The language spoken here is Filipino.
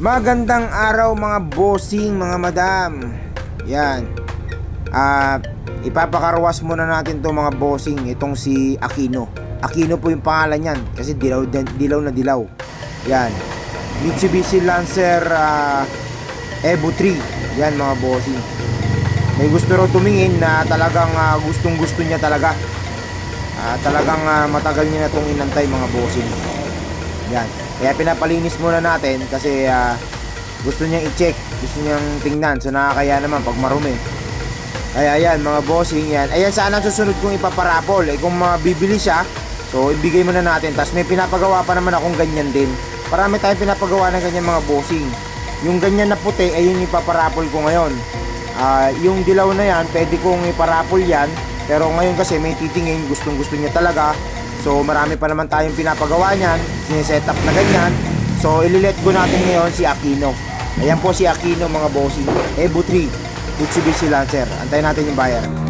Magandang araw mga bossing, mga madam. Yan. Ah, ipapakarwas muna natin 'to mga bossing, itong si Aquino. Aquino po yung pangalan niyan kasi dilaw dilaw na dilaw. Yan. Mitsubishi Lancer ah, Evo 3. Yan mga bossing. May gusto raw tumingin na talagang ah, gustong-gusto niya talaga. Ah, talagang ah, matagal niya na itong inantay mga bossing. Yan. Kaya pinapalinis muna natin kasi ah, gusto niyang i-check, gusto niyang tingnan. So nakakaya naman pag marumi. Kaya yan mga bossing yan. Ayan sana susunod kong ipaparapol. Eh kung mabibili siya, so ibigay muna natin. Tapos may pinapagawa pa naman akong ganyan din. Parami tayong pinapagawa ng ganyan mga bossing. Yung ganyan na puti ay yung ipaparapol ko ngayon. Ah, yung dilaw na yan, pwede kong iparapol yan. Pero ngayon kasi may titingin, gustong gusto niya talaga. So marami pa naman tayong pinapagawa niyan, siniset up na ganyan. So ililet ko natin ngayon si Aquino. Ayan po si Aquino mga bossing. Evo 3, Mitsubishi Lancer. Antayin natin yung buyer.